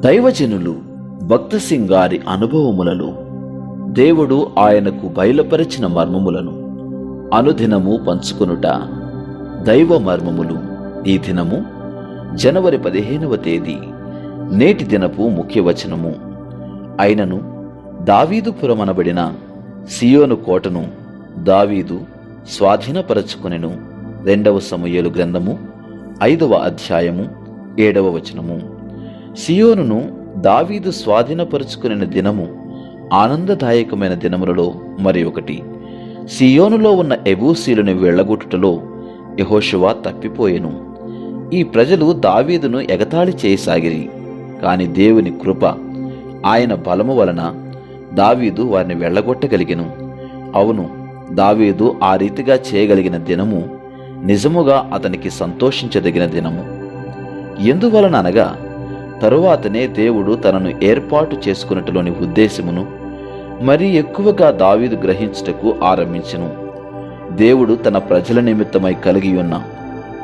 దైవజనులు భక్త గారి అనుభవములలో దేవుడు ఆయనకు బయలుపరిచిన మర్మములను అనుదినము పంచుకొనుట దైవ మర్మములు. ఈ దినము జనవరి పదిహేనవ తేదీ నేటి దినపు ముఖ్య వచనము. అయినను దావీదుపురమనబడిన సియోను కోటను దావీదు స్వాధీనపరచుకునెను. రెండవ సమయలు గ్రంథము ఐదవ అధ్యాయము ఏడవ వచనము. సియోనును దావీదు స్వాధీనపరుచుకున్న దినము ఆనందదాయకమైన దినములలో మరి ఒకటి. సియోనులో ఉన్న ఎబూసీలను వెళ్ళగొట్టుటలో యహోషువా తప్పిపోయెను. ఈ ప్రజలు దావీదును ఎగతాళి చేయసాగిరి కాని దేవుని కృప ఆయన బలము వలన దావీదు వారిని వెళ్ళగొట్టగలిగెను. అవును దావీదు ఆ రీతిగా చేయగలిగిన దినము నిజముగా అతనికి సంతోషించదగిన దినము. ఎందువలన అనగా తరువాతనే దేవుడు తనను ఏర్పాటు చేసుకున్నట్టులోని ఉద్దేశమును మరీ ఎక్కువగా దావీదు గ్రహించుటకు ఆరంభించెను. దేవుడు తన ప్రజల నిమిత్తమై కలిగి ఉన్న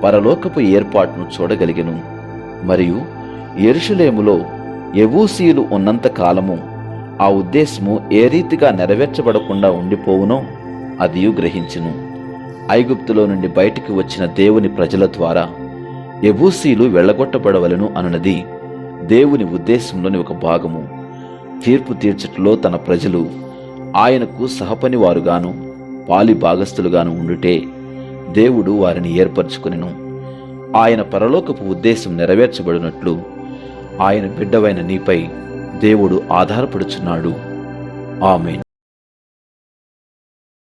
పరలోకపు ఏర్పాటును చూడగలిగెను. మరియు ఎరుషులేములో ఎవూసీలు ఉన్నంత కాలము ఆ ఉద్దేశము ఏ రీతిగా నెరవేర్చబడకుండా ఉండిపోవునో అదియు గ్రహించును. ఐగుప్తులో నుండి బయటికి వచ్చిన దేవుని ప్రజల ద్వారా ఎబూసీలు వెళ్ళగొట్టబడవలను అనునది దేవుని ఉద్దేశంలోని ఒక భాగము. తీర్పు తీర్చటలో తన ప్రజలు ఆయనకు సహపనివారుగాను పాలి భాగస్థులుగాను ఉండుటే దేవుడు వారిని ఏర్పరచుకునెను. ఆయన పరలోకపు ఉద్దేశం నెరవేర్చబడినట్లు ఆయన బిడ్డవైన నీపై దేవుడు ఆధారపడుచున్నాడు. ఆమెన్.